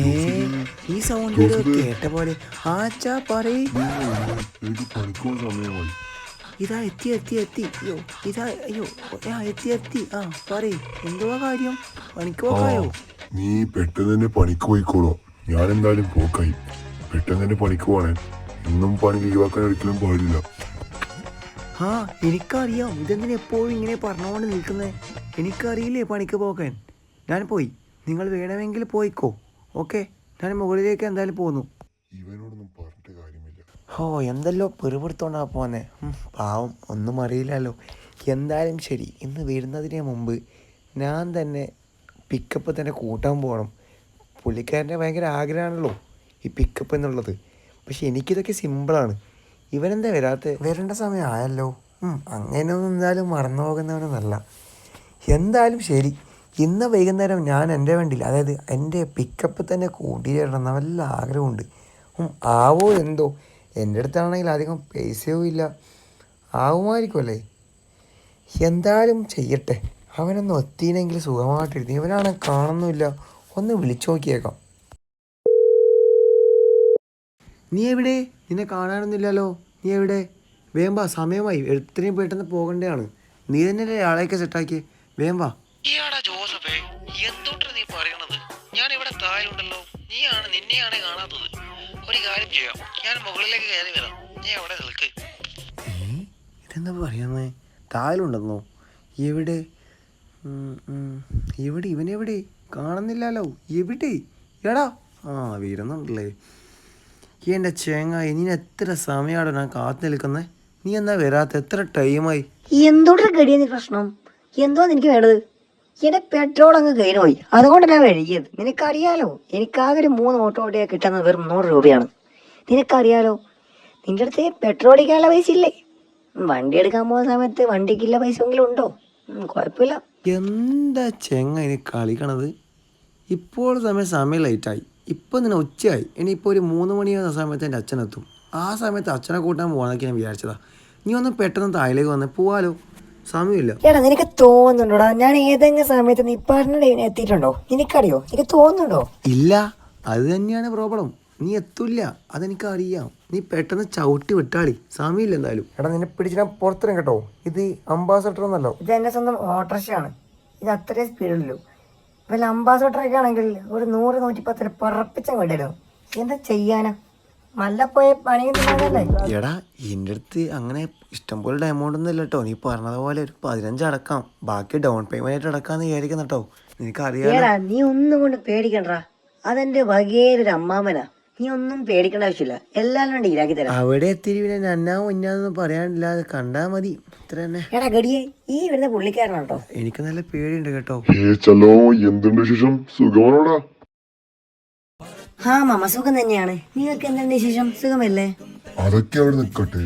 ഏ ഈ സൗണ്ട് കേട്ട പോലെ ആച്ചാ പറയ്. എനിക്ക് പണിക്കോൻ സമയമായി. ഇതാ എത്തി എത്തി എത്തി. അയ്യോ ഇതാ അയ്യോ ആ എത്തി എത്തി. ആ പറയ് എന്തുവാ കാര്യം? പണിക്ക് ആ പോകായോ നീ പെട്ടെന്ന് തന്നെ പണിക്ക് പോയിക്കോളോ. ഞാൻ എന്തായാലും പോക്കായി. പെട്ടെന്ന് തന്നെ പണിക്ക് പോണേ ഇന്നും പണി ലീവാക്കാൻ ഒരിക്കലും പാടില്ല. ആ എനിക്കറിയാം. ഇതെന്തിനാ എപ്പോഴും ഇങ്ങനെ പറഞ്ഞുകൊണ്ട് നിൽക്കുന്നത് എനിക്കറിയില്ലേ പണിക്ക് പോകാൻ. ഞാൻ പോയി. നിങ്ങൾ വേണമെങ്കിൽ പോയിക്കോ. ഓക്കെ? ഞാൻ മുകളിലേക്ക് എന്തായാലും പോന്നു. ഇവനോടൊന്നും പറഞ്ഞിട്ട് കാര്യമില്ല. ഓ എന്തല്ലോ പെറുപെടുത്തോണ്ടാ പോന്നെ. പാവം ഒന്നും അറിയില്ലല്ലോ. എന്തായാലും ശരി ഇന്ന് വരുന്നതിന് മുമ്പ് ഞാൻ തന്നെ പിക്കപ്പ് തന്നെ കൂട്ടാൻ പോകണം പുള്ളിക്കാരന്റെ ഭയങ്കര ആഗ്രഹമാണല്ലോ ഈ പിക്കപ്പ് എന്നുള്ളത്. പക്ഷെ എനിക്കിതൊക്കെ സിമ്പിളാണ് ഇവനെന്താ വരാത്ത? വരേണ്ട സമയം ആയല്ലോ അങ്ങനെ അങ്ങനെയൊന്നും എന്തായാലും മറന്നു പോകുന്നവനൊന്നല്ല എന്തായാലും ശരി. ഇന്ന് വൈകുന്നേരം ഞാൻ എന്റെ വണ്ടിയിൽ അതായത് എന്റെ പിക്കപ്പ് തന്നെ കൂട്ടിയിടണം വല്ല ആഗ്രഹമുണ്ട്. ആവോ എന്തോ? എന്റെ അടുത്താണെങ്കിൽ അധികം പൈസയോ ഇല്ല. ആവുമായിരിക്കുമല്ലേ? എന്തായാലും ചെയ്യട്ടെ. അവനൊന്ന് എത്തിയില്ലെങ്കിൽ സുഖമായിട്ടിരുന്നു ഇവനാണ് കാണുന്നില്ല ഒന്ന് വിളിച്ചു നോക്കിയേക്കാം. നീ എവിടെ? നിന്നെ കാണാനൊന്നുമില്ലല്ലോ. നീ എവിടെ? വേമ്പാ സമയമായി. എത്രയും പെട്ടെന്ന് പോകേണ്ടതാണ്. നീ തന്നെ ആളെയൊക്കെ സെറ്റാക്കിയേ വേമ്പാ ഈയാടാ എന്തോട്ട് നീ പറയണത് ഞാൻ ഇവിടെ താഴെയുണ്ടല്ലോ. നീയാണ് നിന്നെയാണ് കാണാത്തത്. ഒരു കാര്യം ചെയ്യാം. ഞാൻ മുകളിലേക്ക് കയറി വരാം. നീ അവിടെ നിൽക്ക്. ഇതെന്താ പറയുന്നേ? താലുണ്ടെന്നോ എവിടെ. എവിടെ? ഇവനെവിടെ? കാണുന്നില്ലല്ലോ. എവിടെ? എടാ. ആ വരുന്നുണ്ടല്ലേ. എന്റെ ചേങ്ങായി നീ എത്ര സമയമാണോ ഞാൻ കാത്തു നിൽക്കുന്നത് നീ എന്നാ വരാത്ത? എത്ര ടൈമായി എന്തോട്ട് കടിയെന്ന് പ്രശ്നം? എന്തോ എനിക്ക് വേണ്ടത്? എന്റെ പെട്രോൾ അങ്ങ് കയ്യിൽ പോയി അതുകൊണ്ടല്ല വഴുകിയത് നിനക്കറിയാലോ? എനിക്കാകെ ഒരു മൂന്ന് ഓട്ടോ ഓടിയാ കിട്ടുന്നത് വെറും നൂറ് രൂപയാണ്. നിനക്കറിയാലോ? നിന്റെ അടുത്ത് പെട്രോൾ അടിക്കാനുള്ള പൈസ ഇല്ലേ? വണ്ടി എടുക്കാൻ പോകുന്ന സമയത്ത് വണ്ടിക്കില്ല പൈസ എങ്കിലും ഉണ്ടോ? കുഴപ്പമില്ല. എന്താ ചെങ്ങ ഇനി കളിക്കണത്? ഇപ്പോൾ സമയം സമയം ലൈറ്റായി ഇപ്പം നിന്നെ ഉച്ചയായി. ഇനിയിപ്പോൾ ഒരു മൂന്ന് മണിയാകുന്ന സമയത്ത് എന്റെ അച്ഛനെത്തും. ആ സമയത്ത് അച്ഛനെ കൂട്ടാൻ പോകാനൊക്കെ ഞാൻ വിചാരിച്ചതാ. നീ ഒന്ന് പെട്ടെന്ന് താഴേക്ക് വന്ന്. പോവാലോ? സമയമില്ല. എടാ നിനക്ക് തോന്നുന്നുണ്ടോടാ? ഞാൻ ഏതെങ്കിലും സമയത്ത് നീ പറഞ്ഞ എത്തിയിട്ടുണ്ടോ? നിനക്കറിയോ? നിനക്ക് തോന്നുന്നുണ്ടോ? ഇല്ല. അത് തന്നെയാണ് പ്രോബ്ലം നീ എത്തൂല്ല. അതെനിക്ക് അറിയാം നീ പെട്ടെന്ന് ചവിട്ടി വിട്ടാളി. സമയമില്ല എന്തായാലും. എടാ നിന്നെ പിടിച്ചാൽ പുറത്തിരും കേട്ടോ. ഇത് അംബാസഡർ എന്നല്ലോ. ഇത് എന്റെ സ്വന്തം ഓട്ടോറിക്ഷയാണ് ഇത് അത്രയും സ്പീഡുള്ളൂ വല്ല അംബാസഡറൊക്കെ ആണെങ്കിൽ ഒരു നൂറ് നൂറ്റിപ്പത്തിന് പറപ്പിച്ച വിടലോ എന്താ ചെയ്യാനാ? എടാ എന്റെ അടുത്ത് അങ്ങനെ ഇഷ്ടംപോലെ എമൗണ്ട് ഒന്നും ഇല്ല കേട്ടോ നീ പറഞ്ഞതുപോലെ ഒരു പതിനഞ്ച് അടക്കാം. ബാക്കി ഡൗൺ പേയ്മെന്റ് ആയിട്ട് അടക്കാന്ന് വിചാരിക്കുന്ന കേട്ടോ നിനക്ക് അറിയാം നീ ഒന്നും കൊണ്ട് പേടിക്കണ്ട. അതെന്റെ വകേലൊരു അമ്മാമനാ. നീ ഒന്നും പേടിക്കേണ്ട ആവശ്യമില്ല. എല്ലാം കൊണ്ട് ഈരാക്കി തരാം. അവിടെ എത്തിരി പിന്നെ നന്നാ പറയാനില്ല. പറയാനില്ലാതെ കണ്ടാ മതി. ഇത്ര തന്നെ. എടാ ഗടിയെ ഈ വരുന്ന പുള്ളിക്കാരനാട്ടോ എനിക്ക് നല്ല പേടിയുണ്ട് കേട്ടോ. എന്തുണ്ട് വിശേഷം? സുഖമാണോടാ? ആ മാമ സുഖം തന്നെയാണ്. നിങ്ങൾക്ക് എന്താണ് വിശേഷം? സുഖമല്ലേ? അതൊക്കെ അവിടെ നിൽക്കട്ടെ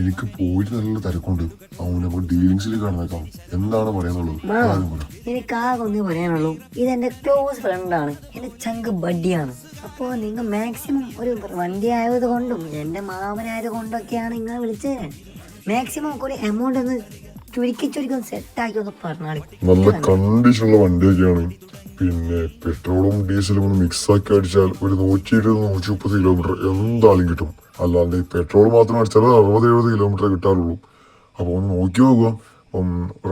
എനിക്ക് പോയിട്ട് നല്ല തിരക്കുണ്ട്. അവനെ ഡീലിങ്സിൽ കാണുന്നേക്കാം. എന്താണ് പറയാനുള്ളത്. എനിക്ക് ആകെ ഒന്നേ പറയാനുള്ളൂ. ഇതെന്റെ ക്ലോസ് ഫ്രണ്ടാണ് എന്റെ ചങ്ക് ബഡിയാണ് അപ്പോ നിങ്ങൾ മാക്സിമം ഒരു വണ്ടി ആയത് കൊണ്ടും എന്റെ മാമനായത് കൊണ്ടൊക്കെയാണ് നിങ്ങൾ വിളിച്ചത് മാക്സിമം ഒരു എമൗണ്ട് ഒന്ന് ചുരുക്കി ചുരുക്കി ഒന്ന് സെറ്റ് ആക്കി ഒന്ന് പറഞ്ഞാൽ നല്ല കണ്ടീഷനുള്ള വണ്ടിയൊക്കെയാണ്. പിന്നെ പെട്രോളും ഡീസലും ഒന്ന് മിക്സ് ആക്കി അടിച്ചാൽ ഒരു നൂറ്റി ഇരുപത് നൂറ്റി മുപ്പത് കിലോമീറ്റർ എന്തായാലും കിട്ടും. അല്ലാണ്ട് ഈ പെട്രോൾ മാത്രം അടിച്ചാൽ അറുപത് എഴുപത് കിലോമീറ്റർ കിട്ടാറുള്ളൂ. അപ്പോൾ ഒന്ന് നോക്കി നോക്കുക.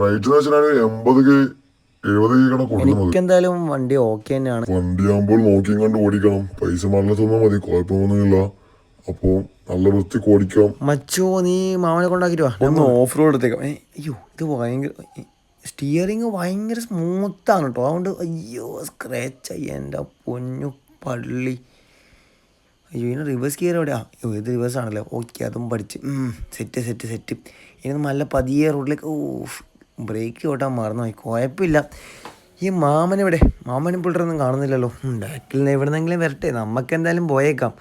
റൈറ്റ് എന്ന് വെച്ചാൽ എൺപത് കെ എഴുപത് കെ കണ കൊടുക്കുന്നത്. എന്തായാലും വണ്ടി ഓക്കെ തന്നെയാണ്. വണ്ടിയാകുമ്പോൾ നോക്കിയും കണ്ട് ഓടിക്കണം. പൈസ മണ്ണ തന്നാൽ മതി കുഴപ്പമൊന്നുമില്ല. അപ്പോ നല്ല വൃത്തി ഓടിക്കാം. മച്ചോ നീ മാമനെ കൊണ്ടാക്കിട്ട് വാ. ഓഫ് റോഡ് എടുത്തേക്കാം. അയ്യോ ഇത് ഭയങ്കര സ്റ്റിയറിങ് ഭയങ്കര സ്മൂത്താണ് കേട്ടോ അതുകൊണ്ട് അയ്യോ സ്ക്രാച്ച് എന്റെ പൊന്നു പള്ളി. അയ്യോ ഇനി റിവേഴ്സ് ഗിയർ എവിടെയാ? അയ്യോ ഇത് റിവേഴ്സ് ആണല്ലോ. ഓക്കെ അതും പഠിച്ച്. സെറ്റ് സെറ്റ് സെറ്റ് ഇനി നല്ല പതിയെ റോഡിലേക്ക് ഓ ബ്രേക്ക് ഓട്ടാൻ മറന്നുപോയി കുഴപ്പമില്ല. ഈ മാമൻ ഇവിടെ മാമനും പിള്ളേരൊന്നും കാണുന്നില്ലല്ലോ. ബാക്കിൽ നിന്ന് എവിടെന്നെങ്കിലും വരട്ടെ. നമുക്ക് എന്തായാലും പോയേക്കാം.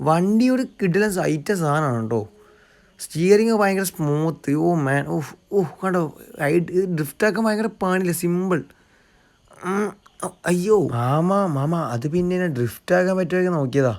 വണ്ടി ഒരു സൈറ്റ സാധനമാണ് കേട്ടോ സ്റ്റിയറിങ് ഭയങ്കര സ്മൂത്ത് ഓ മാൻ ഓഹ് ഓഹ് കണ്ടോ? ഡ്രിഫ്റ്റാക്കാൻ ഭയങ്കര പാണില്ല സിമ്പിൾ അയ്യോ. മാമ മാമ അത് പിന്നെ ഡ്രിഫ്റ്റ് ആക്കാൻ പറ്റുമെങ്കിൽ നോക്കിയതാ.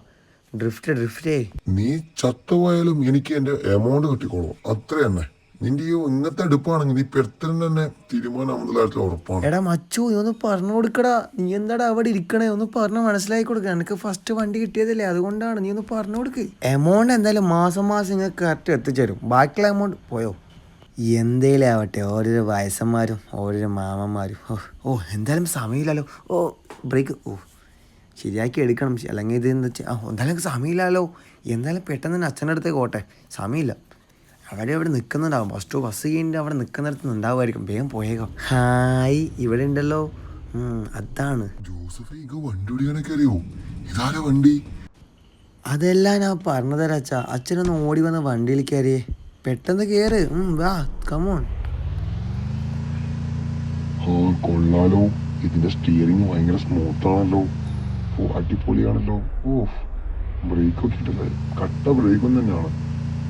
ഡ്രിഫ്റ്റ് ഡ്രിഫ്റ്റേ നീ ചത്തുപോയാലും എനിക്ക് എന്റെ എമൗണ്ട് കിട്ടിക്കോളൂ. അത്ര തന്നെ നിന്റെ ഈ ഇങ്ങനത്തെ എടുപ്പാണെങ്കിൽ നീ പെട്ടെന്ന് തന്നെ തീരുമാനം മുതലായിട്ട് ഉറപ്പാണ്. എടാ മച്ചു നീ ഒന്ന് പറഞ്ഞു കൊടുക്കടാ. നീ എന്താടാ അവിടെ ഇരിക്കണേ? ഒന്ന് പറഞ്ഞ് മനസ്സിലാക്കി കൊടുക്ക. എനിക്ക് ഫസ്റ്റ് വണ്ടി കിട്ടിയതല്ലേ? അതുകൊണ്ടാണ് നീ ഒന്ന് പറഞ്ഞു കൊടുക്ക്. എമൗണ്ട് എന്തായാലും മാസം മാസം നിങ്ങൾക്ക് കറക്റ്റ് എത്തിച്ചേരും. ബാക്കിയുള്ള എമൗണ്ട് പോയോ? എന്തേലും ആവട്ടെ. ഓരോരോ വയസ്സന്മാരും ഓരോരോ മാമന്മാരും. ഓ ഓ എന്തായാലും സമയമില്ലല്ലോ. ഓ ബ്രേക്ക് ഓ ശരിയാക്കി എടുക്കണം. അല്ലെങ്കിൽ ഇത് എന്താ വെച്ചാൽ എന്തായാലും സമയമില്ലല്ലോ. എന്തായാലും പെട്ടെന്ന് തന്നെ അച്ഛന്റെ അടുത്തേക്ക് ഓട്ടെ സമയമില്ല. അവിടെ അവിടെ നിൽക്കുന്നുണ്ടാവും ഫസ്റ്റ് ബസ് കഴിഞ്ഞിട്ട് അവിടെ നിൽക്കുന്നിടത്ത് ഉണ്ടാവുമായിരിക്കും വേഗം പോയേക്കോ. ഹായ് ഇവിടെ ഉണ്ടല്ലോ. അതാണ്. വണ്ടി അതെല്ലാം ഞാൻ പറഞ്ഞു അച്ഛ. അച്ഛാ അച്ഛനൊന്ന് ഓടി വന്ന് വണ്ടിയിൽ കയറിയേ. പെട്ടെന്ന് കയറ്. വാ കമോൺ കൊള്ളാലോ. ഇതിന്റെ സ്റ്റിയറിംഗ് ഭയങ്കര സ്മൂത്ത് ആണല്ലോ. ഓ അടിപൊളിയാണല്ലോ. ഓ ബ്രേക്ക് ഒക്കെ ഇട്ടല്ലേ കട്ട ബ്രേക്കും തന്നെയാണ്.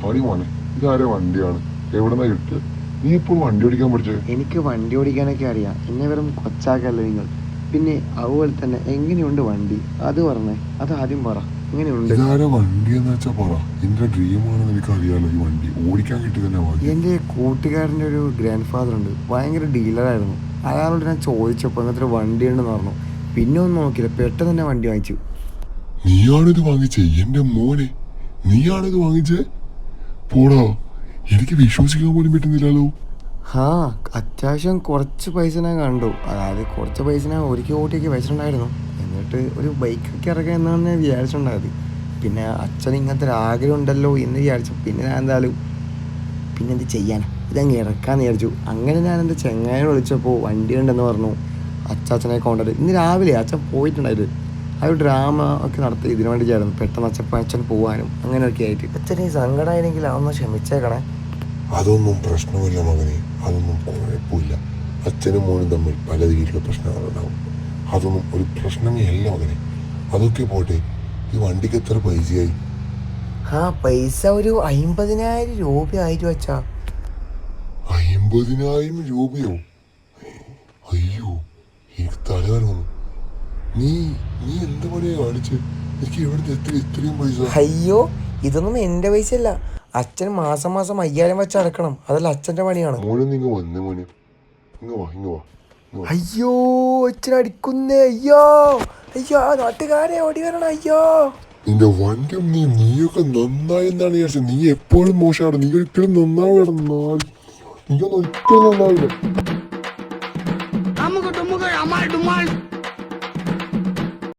പറയുവാനേ മോനെ. ഇതാരെ വണ്ടിയാണ്? എവിടെന്നാ കിട്ടിയത് നീ ഇപ്പോൾ വണ്ടി ഓടിക്കാൻ പഠിച്ചേ? എനിക്ക് വണ്ടി ഓടിക്കാനൊക്കെ അറിയാം. എന്നെ വെറും കൊച്ചാക്കല്ലേ നിങ്ങൾ. പിന്നെ അതുപോലെ തന്നെ എങ്ങനെയുണ്ട് വണ്ടി? അത് പറഞ്ഞേ. അത് ആദ്യം പറ. എങ്ങനെയുണ്ട്? ഇതാരെ വണ്ടി എന്ന് വെച്ചാ പറ. എന്റെ ഡ്രീം ആണെന്ന് എനിക്ക് അറിയാലോ ഈ വണ്ടി. ഓടിക്കാൻ കിട്ടി തന്നെ മതി എന്റെ കൂട്ടുകാരന്റെ ഒരു ഗ്രാൻഡ് ഫാദർ ഉണ്ട്. ഭയങ്കര ഡീലറായിരുന്നു അയാളോട് ഞാൻ ചോദിച്ചപ്പോൾ അങ്ങനത്തെ ഒരു വണ്ടി ഉണ്ടെന്ന് പറഞ്ഞു. പിന്നെ ഒന്നും നോക്കിയില്ല. പെട്ടെന്ന് തന്നെ വണ്ടി വാങ്ങിച്ചു. നീയാണിത് വാങ്ങിച്ചേ? എന്റെ മോനെ. നീയാണിത് വാങ്ങിച്ചേ? പോടാ. എനിക്ക് വിശ്വസിക്കാൻ പോലും പറ്റുന്നില്ലല്ലോ. ആ അത്യാവശ്യം കുറച്ച് പൈസ ഞാൻ കണ്ടു. അതായത് കുറച്ച് പൈസ ഞാൻ ഒരിക്കൽ ഓട്ടിയൊക്കെ വെച്ചിട്ടുണ്ടായിരുന്നു. എന്നിട്ട് ഒരു ബൈക്കൊക്കെ ഇറക്കാൻ എന്നാണ് ഞാൻ വിചാരിച്ചിട്ടുണ്ടായത്. പിന്നെ അച്ഛൻ ഇങ്ങനത്തെ ഒരു ആഗ്രഹം ഉണ്ടല്ലോ എന്ന് വിചാരിച്ചു. പിന്നെ ഞാൻ എന്തായാലും പിന്നെ എന്ത് ചെയ്യാനാ? ഇതങ്ങ് ഇറക്കാന്ന് വിചാരിച്ചു. അങ്ങനെ ഞാൻ എന്റെ ചെങ്ങായ വിളിച്ചപ്പോൾ വണ്ടി ഉണ്ടെന്ന് പറഞ്ഞു. അച്ചാച്ചനെ കൊണ്ടുവരും ഇന്ന് രാവിലെ അച്ഛൻ പോയിട്ടുണ്ടായിരുന്നു. ആ ഒരു ഡ്രാമ ഒക്കെ നടത്തി ഇതിനു വേണ്ടി ചേർന്നു പെട്ടെന്ന് അച്ഛൻ അച്ഛൻ പോകാനും അങ്ങനെയൊക്കെ ആയിട്ട്. അച്ഛൻ ഈ സങ്കടമായിരുന്നെങ്കിൽ അതൊന്ന് ക്ഷമിച്ചേക്കണേ. അതൊന്നും പ്രശ്നമില്ല മകനെ. അതൊന്നും കുഴപ്പമില്ല. അച്ഛനും മോനും തമ്മിൽ പല രീതിയിലുള്ള പ്രശ്നങ്ങളുണ്ടാവും അതൊന്നും ഒരു പ്രശ്നമേ അല്ല മകനെ. അതൊക്കെ പോട്ടെ. ഈ വണ്ടിക്ക് എത്ര പൈസയായി? ആ പൈസ ഒരു അമ്പതിനായിരം രൂപയായിരുന്നു അച്ഛാ. അമ്പതിനായിരം രൂപയോ? അയ്യോ എനിക്ക് തലകറങ്ങുന്നു നീ നീ എന്ത് പണിയാ കാണിച്ച്? എനിക്ക് എവിടുത്തെ എത്ര ഇത്രയും പൈസ. അയ്യോ ഇതൊന്നും എന്റെ പൈസ അല്ല അച്ഛൻ മാസം മാസം അയ്യായിരം വെച്ച് അടക്കണം. അതല്ല അച്ഛന്റെ പണിയാണ്. മോനെ വന്നേ മോനെ. ഇങ്ങ് വാ ഇങ്ങ് വാ അയ്യോ അച്ഛൻ അടിക്കുന്നേ അയ്യോ. അയ്യോ നാട്ടുകാരെ ഓടി വരണം അയ്യോ. നിന്റെ വണ്ടിയും നീ നീയൊക്കെ നന്നായി എന്നാണ് വിചാരിച്ചത്. നീ എപ്പോഴും മോശമാണ്. നീ ഒരിക്കലും നന്നാവുകയാണ് നീ ഒന്നും ഒരിക്കലും നന്നാവില്ല